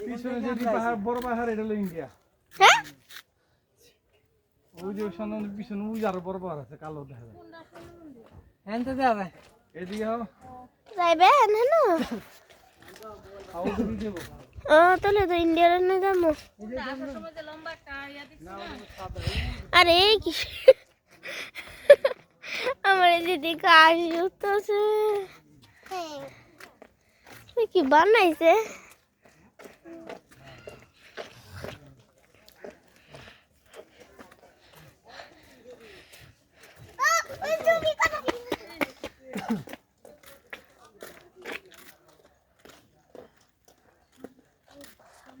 পিছনে যে পাহাড় বড় পাহাড় এটা হলো ইন্ডিয়া। হ্যাঁ? ওই যে স্বর্ণ পিছনে ওই আরও বড় পাহাড় আছে কালো দেখা যায়। হ্যাঁ তো যাবে এদিকে হও যাইবেন হ্যাঁ আর ওদিকে যাব ও তাহলে তো ইন্ডিয়ার না যাব। আরে কি? আমার দিদি কাজ উঠতেছে কি বানাইছে?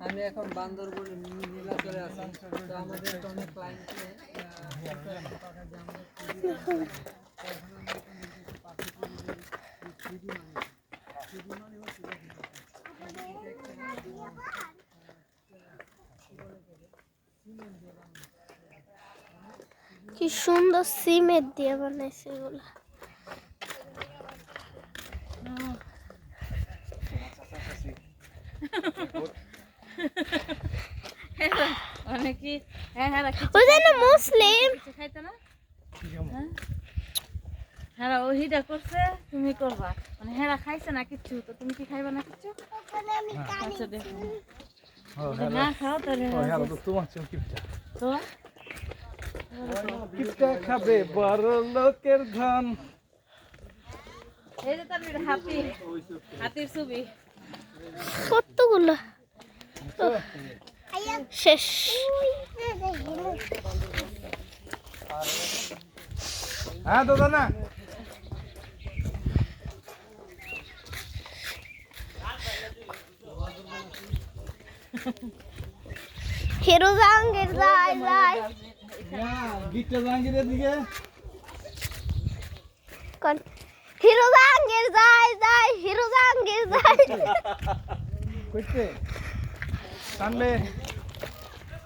আমি এখন বান্দরবনে নীলা করে আছি তো আমাদের তো অনেক ক্লায়েন্ট কি সুন্দর সিমেন্ট দিয়ে বানাইছে এগুলো হ্যাঁ হ্যাঁ ওই মুসলিম। খাইতে না? হ্যাঁ? ওহিটা করছে তুমি করবা। মানে হ্যাঁ খাইছে না কিচ্ছু তো তুমি কি খাইবা না কিচ্ছু? আচ্ছা দেখো। না খাও তাহলে হ্যাঁ তোমার চোখ তো? কিপটা খাবে বড় লোকের ধন। এই যে তার হাতি। হাতির ছবি। কতগুলো? শেষ। হ্যাঁ দাদা। না হিরো জাহাঙ্গীর যাই যাই। গিটটা জাহাঙ্গীরের দিকে। কোন? হিরো জাহাঙ্গীর যাই যাই হিরো জাহাঙ্গীর যাই। কইতে